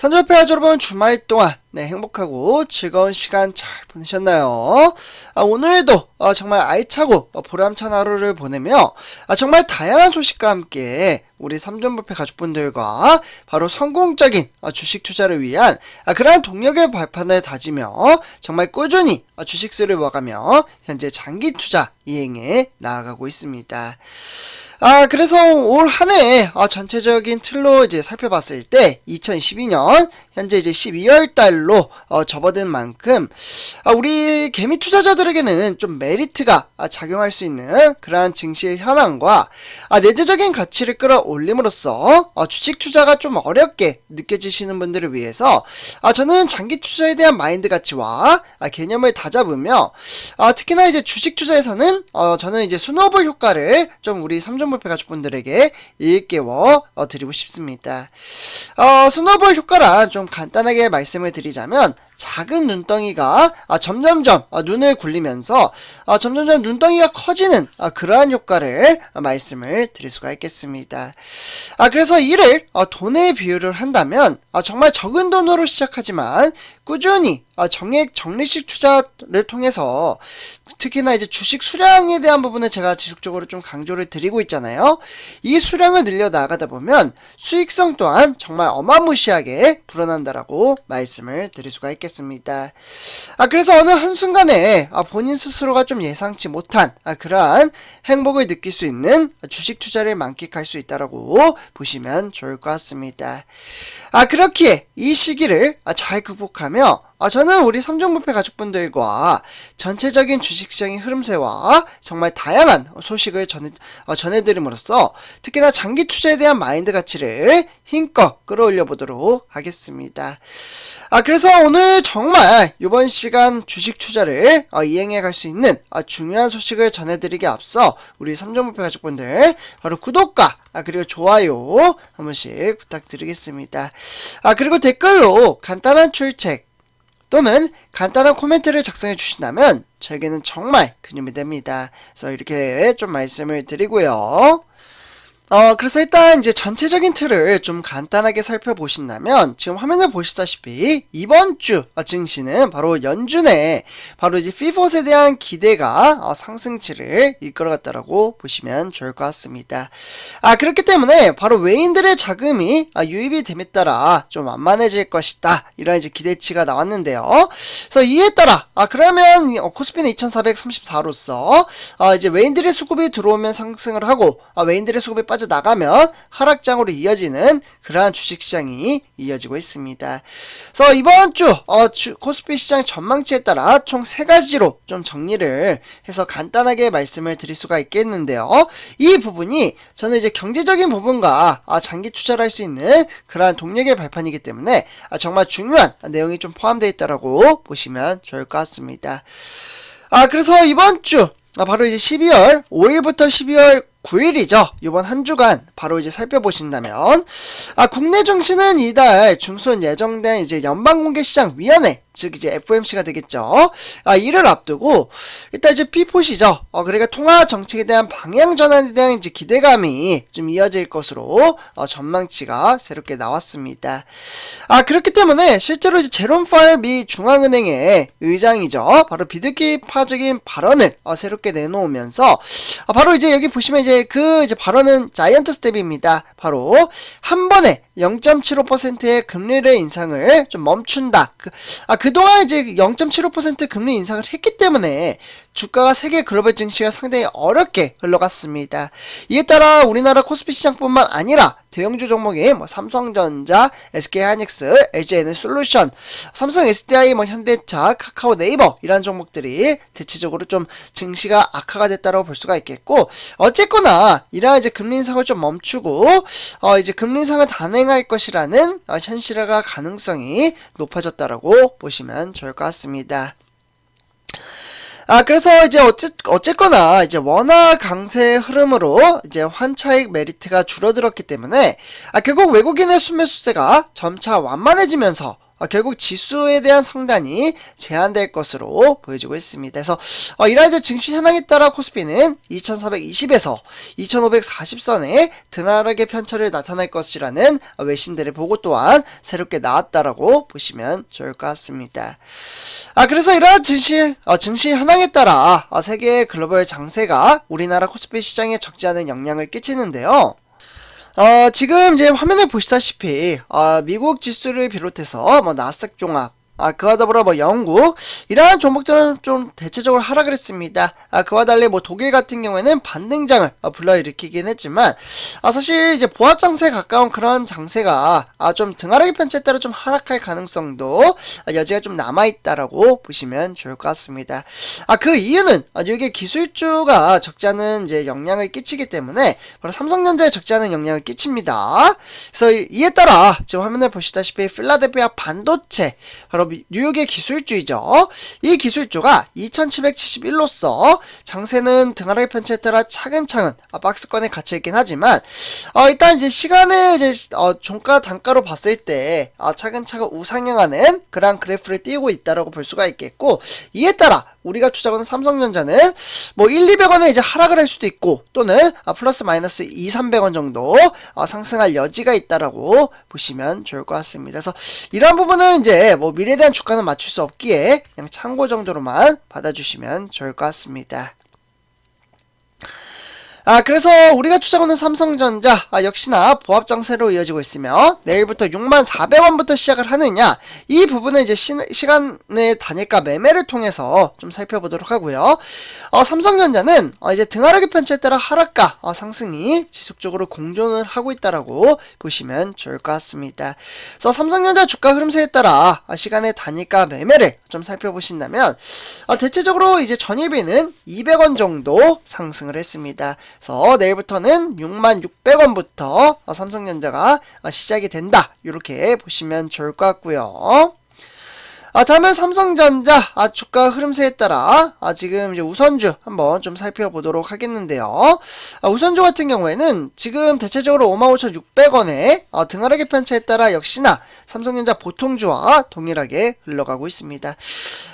불패 여러분 주말 동안 네, 행복하고 즐거운 시간 잘 보내셨나요? 아, 오늘도 어, 정말 알차고 어, 보람찬 하루를 보내며 아, 정말 다양한 소식과 함께 우리 삼전부패 가족분들과 바로 성공적인 어, 주식 투자를 위한 아, 그러한 동력의 발판을 다지며 정말 꾸준히 어, 주식 수를 모아가며 현재 장기 투자 이행에 나아가고 있습니다. 아, 그래서 올 한해 어, 전체적인 틀로 이제 살펴봤을 때 2012년 현재 이제 12월 달로 어, 접어든 만큼 아, 우리 개미 투자자들에게는 좀 메리트가 아, 작용할 수 있는 그러한 증시의 현황과 아, 내재적인 가치를 끌어올림으로써 어, 주식 투자가 좀 어렵게 느껴지시는 분들을 위해서 아, 저는 장기 투자에 대한 마인드 가치와 아, 개념을 다 잡으며 아, 특히나 이제 주식 투자에서는 어, 저는 이제 스노볼 효과를 좀 우리 삼종 불패 가족분들에게 일깨워 어, 드리고 싶습니다. 어, 스노볼 효과란 좀 간단하게 말씀을 드리자면 작은 눈덩이가 아, 점점점 아, 눈을 굴리면서 아, 점점점 눈덩이가 커지는 아, 그러한 효과를 아, 말씀을 드릴 수가 있겠습니다. 아, 그래서 이를 아, 돈에 비유를 한다면 아, 정말 적은 돈으로 시작하지만 꾸준히 아, 정액 적리식 투자를 통해서 특히나 이제 주식 수량에 대한 부분을 제가 지속적으로 좀 강조를 드리고 있잖아요. 이 수량을 늘려 나가다 보면 수익성 또한 정말 어마무시하게 불어난다라고 말씀을 드릴 수가 있겠습니다. 아 그래서 어느 한순간에 아, 본인 스스로가 좀 예상치 못한 아, 그러한 행복을 느낄 수 있는 주식 투자를 만끽할 수 있다라고 보시면 좋을 것 같습니다. 아 그렇기에 이 시기를 아, 잘 극복하며 아, 저는 우리 삼종부패 가족분들과 전체적인 주식시장의 흐름세와 정말 다양한 소식을 전해, 어, 전해드림으로써 특히나 장기 투자에 대한 마인드 가치를 힘껏 끌어올려 보도록 하겠습니다. 아, 그래서 오늘 정말 이번 시간 주식 투자를 어, 이행해 갈 수 있는 아, 중요한 소식을 전해드리기 앞서 우리 삼종부패 가족분들 바로 구독과 아, 그리고 좋아요 한 번씩 부탁드리겠습니다. 아, 그리고 댓글로 간단한 출첵 또는 간단한 코멘트를 작성해 주신다면 저에게는 정말 큰 힘이 됩니다. 그래서 이렇게 좀 말씀을 드리고요. 어, 그래서 일단 이제 전체적인 틀을 좀 간단하게 살펴보신다면 지금 화면을 보시다시피 이번 주 어, 증시는 바로 연준의 바로 이제 피봇에 대한 기대가 어, 상승치를 이끌어갔다라고 보시면 좋을 것 같습니다. 아, 그렇기 때문에 바로 외인들의 자금이 아, 유입이 됨에 따라 좀 완만해질 것이다. 이런 이제 기대치가 나왔는데요. 그래서 이에 따라 아, 그러면 어, 코스피는 2434로서 어, 이제 외인들의 수급이 들어오면 상승을 하고 아, 외인들의 수급이 빠져 나가면 하락장으로 이어지는 그러한 주식시장이 이어지고 있습니다. 그래서 이번 주 어, 주, 코스피 시장 전망치에 따라 총 세 가지로 좀 정리를 해서 간단하게 말씀을 드릴 수가 있겠는데요. 이 부분이 저는 이제 경제적인 부분과 아, 장기 투자를 할 수 있는 그러한 동력의 발판이기 때문에 아, 정말 중요한 내용이 좀 포함되어 있다라고 보시면 좋을 것 같습니다. 아 그래서 이번 주 아, 바로 이제 12월 5일부터 12월 9일이죠. 이번 한 주간 바로 이제 살펴보신다면 아 국내 증시는 이달 중순 예정된 이제 연방공개시장위원회 즉 이제 FOMC가 되겠죠. 아 이를 앞두고 일단 이제 피포시죠. 어 그러니까 통화 정책에 대한 방향 전환에 대한 이제 기대감이 좀 이어질 것으로 어, 전망치가 새롭게 나왔습니다. 아 그렇기 때문에 실제로 이제 제롬 파일 미 중앙은행의 의장이죠. 바로 비둘기파적인 발언을 어, 새롭게 내놓으면서 아, 바로 이제 여기 보시면 이제 그 이제 발언은 자이언트 스텝입니다. 바로 한 번에 0.75%의 금리를 인상을 좀 멈춘다. 그, 아, 그동안 이제 0.75% 금리 인상을 했기 때문에 주가가 세계 글로벌 증시가 상당히 어렵게 흘러갔습니다. 이에 따라 우리나라 코스피 시장뿐만 아니라 대형주 종목인 뭐 삼성전자, SK하이닉스, LG에너솔루션, 삼성 SDI, 뭐 현대차, 카카오 네이버 이런 종목들이 대체적으로 좀 증시가 악화가 됐다고 볼 수가 있겠고 어쨌거나 이러한 이제 금리 인상을 좀 멈추고 어 이제 금리 인상을 단행할 것이라는 어 현실화 가능성이 높아졌다라고 보시면 좋을 것 같습니다. 아, 그래서 이제 어찌, 어쨌거나 이제 원화 강세 흐름으로 이제 환차익 메리트가 줄어들었기 때문에 아, 결국 외국인의 순매수세가 점차 완만해지면서 어, 결국 지수에 대한 상단이 제한될 것으로 보여지고 있습니다. 그래서 어, 이제 증시 현황에 따라 코스피는 2420에서 2540선에 드나르게 편차를 나타낼 것이라는 어, 외신들의 보고 또한 새롭게 나왔다라고 보시면 좋을 것 같습니다. 아 그래서 이러한 증시 어, 증시 현황에 따라 어, 세계 글로벌 장세가 우리나라 코스피 시장에 적지 않은 영향을 끼치는데요. 어, 지금 이제 화면에 보시다시피, 어, 미국 지수를 비롯해서, 뭐, 나스닥 종합, 아, 그와 더불어 뭐 영국 이러한 종목들은 좀 대체적으로 하락을 했습니다. 아, 그와 달리 뭐 독일 같은 경우에는 반등장을 아, 불러일으키긴 했지만 아, 사실 이제 보합 장세에 가까운 그런 장세가 아, 좀 등하락의 편차에 따라 좀 하락할 가능성도 아, 여지가 좀 남아 있다라고 보시면 좋을 것 같습니다. 아, 그 이유는 아, 이게 기술주가 적지 않은 이제 영향을 끼치기 때문에 바로 삼성전자에 적지 않은 영향을 끼칩니다. 그래서 이에 따라 지금 화면에 보시다시피 필라델피아 반도체 바로 뉴욕의 기술주이죠. 이 기술주가 2771로서 장세는 등하락의 편차에 따라 차근차근 박스권에 갇혀 있긴 하지만 어, 일단 이제 시간의 이제 어, 종가 단가로 봤을 때 어, 차근차근 우상향하는 그런 그래프를 띄우고 있다라고 볼 수가 있겠고 이에 따라 우리가 투자하는 삼성전자는 뭐 1, 200원에 이제 하락을 할 수도 있고 또는 아, 플러스 마이너스 2, 300원 정도 어, 상승할 여지가 있다라고 보시면 좋을 것 같습니다. 그래서 이러한 부분은 이제 뭐 미래에 대한 주가는 맞출 수 없기에 그냥 참고 정도로만 받아주시면 좋을 것 같습니다. 아, 그래서 우리가 투자하는 삼성전자, 아, 역시나 보합 장세로 이어지고 있으며, 내일부터 64,400원부터 시작을 하느냐, 이 부분은 이제 시, 시간의 단일가 매매를 통해서 좀 살펴보도록 하고요. 어, 삼성전자는 어, 이제 등하락의 편차에 따라 하락과 어, 상승이 지속적으로 공존을 하고 있다라고 보시면 좋을 것 같습니다. 그래서 삼성전자 주가 흐름세에 따라 어, 시간의 단일가 매매를 좀 살펴보신다면, 어, 대체적으로 이제 전일비는 200원 정도 상승을 했습니다. 그래서 내일부터는 66,600원부터 삼성전자가 시작이 된다. 이렇게 보시면 좋을 것 같고요. 아, 다음은 삼성전자 아, 주가 흐름세에 따라 아, 지금 이제 우선주 한번 좀 살펴보도록 하겠는데요. 아, 우선주 같은 경우에는 지금 대체적으로 55,600원에 아, 등하락의 편차에 따라 역시나 삼성전자 보통주와 동일하게 흘러가고 있습니다.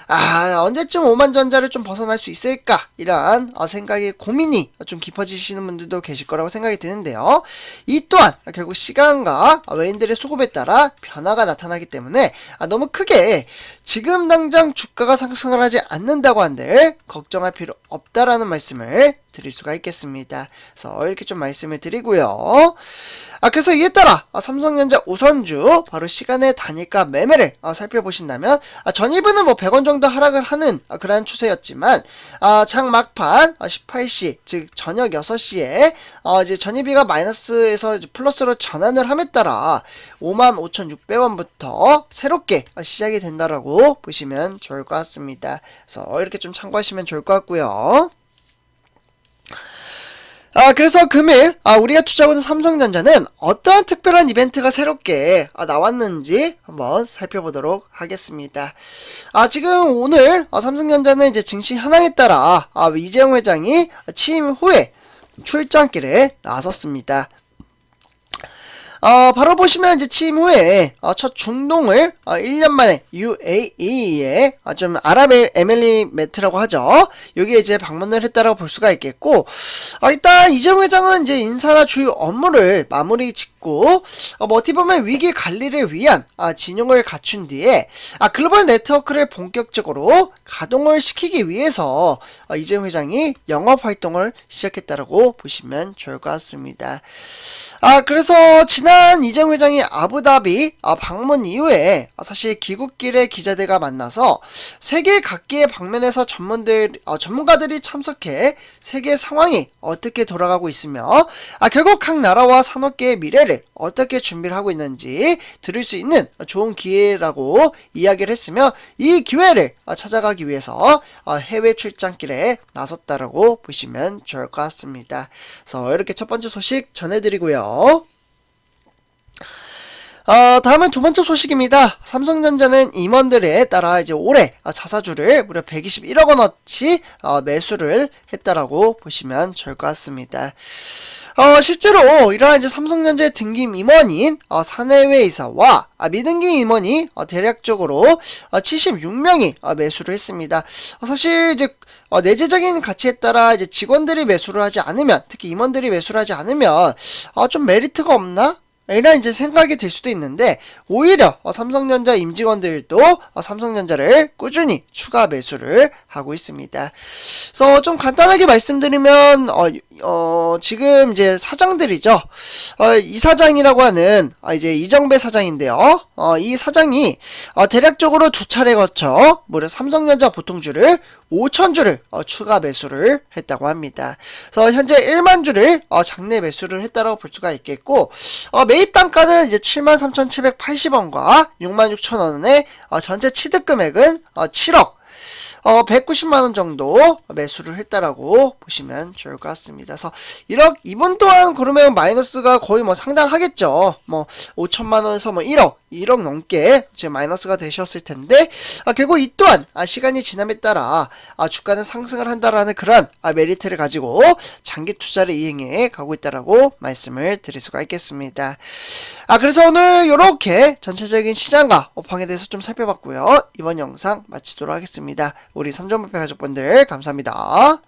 아, 언제쯤 오만전자를 좀 벗어날 수 있을까? 이러한 어, 생각이 고민이 좀 깊어지시는 분들도 계실 거라고 생각이 드는데요. 이 또한 결국 시간과 외인들의 수급에 따라 변화가 나타나기 때문에 아, 너무 크게 지금 당장 주가가 상승을 하지 않는다고 한들 걱정할 필요 없다라는 말씀을 드릴 수가 있겠습니다. 그래서 이렇게 좀 말씀을 드리고요. 아, 그래서 이에 따라 아, 삼성전자 우선주 바로 시간의 단일가 매매를 아, 살펴보신다면 아, 전일부는 뭐 100원 정도 하락을 하는 아, 그러한 추세였지만 아, 장 막판 아, 18시 즉 저녁 6시에 아, 이제 전일비가 마이너스에서 플러스로 전환을 함에 따라 55,600원부터 새롭게 아, 시작이 된다라고 보시면 좋을 것 같습니다. 그래서 이렇게 좀 참고하시면 좋을 것 같고요. 아, 그래서 금일, 아, 우리가 투자하는 삼성전자는 어떠한 특별한 이벤트가 새롭게 아, 나왔는지 한번 살펴보도록 하겠습니다. 아, 지금 오늘 아, 삼성전자는 이제 증시 현황에 따라 아, 이재용 회장이 취임 후에 출장길에 나섰습니다. 어, 바로 보시면 이제 취임 후에 어, 첫 중동을 어, 1년 만에 UAE에 어, 좀 아랍의 에밀리메트라고 하죠. 여기에 이제 방문을 했다라고 볼 수가 있겠고 어, 일단 이재용 회장은 이제 인사나 주요 업무를 마무리 짓고 어, 뭐 어떻게 보면 위기 관리를 위한 아, 진영을 갖춘 뒤에 아, 글로벌 네트워크를 본격적으로 가동을 시키기 위해서 어, 이재용 회장이 영업 활동을 시작했다라고 보시면 좋을 것 같습니다. 아, 그래서 지난 이재용 회장이 아부다비 아, 방문 이후에 아, 사실 귀국길에 기자들과 만나서 세계 각기의 방면에서 전문들, 아, 전문가들이 참석해 세계 상황이 어떻게 돌아가고 있으며 아, 결국 각 나라와 산업계의 미래를 어떻게 준비를 하고 있는지 들을 수 있는 좋은 기회라고 이야기를 했으며 이 기회를 아, 찾아가기 위해서 아, 해외 출장길에 나섰다라고 보시면 좋을 것 같습니다. 그래서 이렇게 첫 번째 소식 전해드리고요. 어, 다음은 두 번째 소식입니다. 삼성전자는 임원들에 따라 이제 올해 어, 자사주를 무려 121억 원어치 어, 매수를 했다라고 보시면 좋을 것 같습니다. 어, 실제로 이러한 이제 삼성전자의 등기 임원인 어, 사내외 이사와 아, 미등기 임원이 어, 대략적으로 어, 76명이 어, 매수를 했습니다. 어, 사실 이제 어, 내재적인 가치에 따라 이제 직원들이 매수를 하지 않으면 특히 임원들이 매수를 하지 않으면 어, 좀 메리트가 없나? 이런 이제 생각이 들 수도 있는데 오히려 어, 삼성전자 임직원들도 어, 삼성전자를 꾸준히 추가 매수를 하고 있습니다. 그래서 좀 간단하게 말씀드리면 어, 어, 지금 이제 사장들이죠. 어, 이 사장이라고 하는 어, 이제 이정배 사장인데요. 어, 이 사장이 어, 대략적으로 두 차례 거쳐 무려 삼성전자 보통주를 5천 주를 어, 추가 매수를 했다고 합니다. 그래서 현재 1만 주를 어, 장내 매수를 했다고 볼 수가 있겠고 어, 매입 단가는 이제 73,780원과 66,000원의 어, 전체 취득 금액은 어, 7억 어, 190만 원 정도 매수를 했다라고 보시면 좋을 것 같습니다. 그래서 1억 이분 또한 그러면 마이너스가 거의 뭐 상당하겠죠. 뭐 5천만 원에서 뭐 1억, 1억 넘게 이제 마이너스가 되셨을 텐데 아, 결국 이 또한 아, 시간이 지남에 따라 아, 주가는 상승을 한다라는 그런 아, 메리트를 가지고 장기 투자를 이행해 가고 있다라고 말씀을 드릴 수가 있겠습니다. 아 그래서 오늘 이렇게 전체적인 시장과 업황에 대해서 좀 살펴봤고요. 이번 영상 마치도록 하겠습니다. 우리 삼전부패 가족분들 감사합니다.